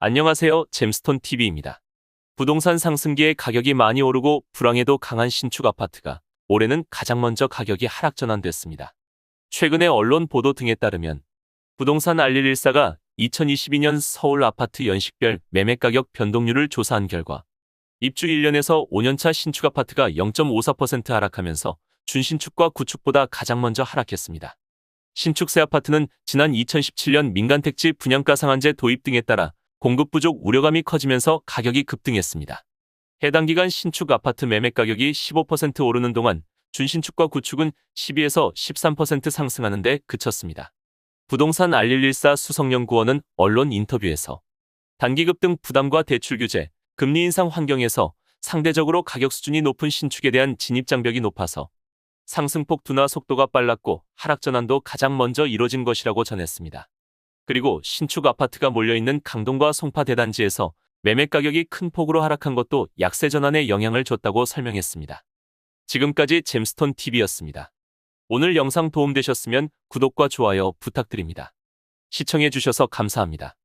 안녕하세요. 잼스톤 TV입니다. 부동산 상승기에 가격이 많이 오르고 불황에도 강한 신축 아파트가 올해는 가장 먼저 가격이 하락 전환됐습니다. 최근에 언론 보도 등에 따르면 부동산 알릴일사가 2022년 서울 아파트 연식별 매매 가격 변동률을 조사한 결과 입주 1년에서 5년차 신축 아파트가 0.54% 하락하면서 준신축과 구축보다 가장 먼저 하락했습니다. 신축 새 아파트는 지난 2017년 민간택지 분양가 상한제 도입 등에 따라 공급 부족 우려감이 커지면서 가격이 급등했습니다. 해당 기간 신축 아파트 매매 가격이 15% 오르는 동안 준신축과 구축은 12에서 13% 상승하는 데 그쳤습니다. 부동산 알릴일사 수석연구원은 언론 인터뷰에서 단기 급등 부담과 대출 규제, 금리 인상 환경에서 상대적으로 가격 수준이 높은 신축에 대한 진입 장벽이 높아서 상승폭 둔화 속도가 빨랐고 하락 전환도 가장 먼저 이뤄진 것이라고 전했습니다. 그리고 신축 아파트가 몰려있는 강동과 송파 대단지에서 매매 가격이 큰 폭으로 하락한 것도 약세 전환에 영향을 줬다고 설명했습니다. 지금까지 잼스톤 TV였습니다. 오늘 영상 도움되셨으면 구독과 좋아요 부탁드립니다. 시청해주셔서 감사합니다.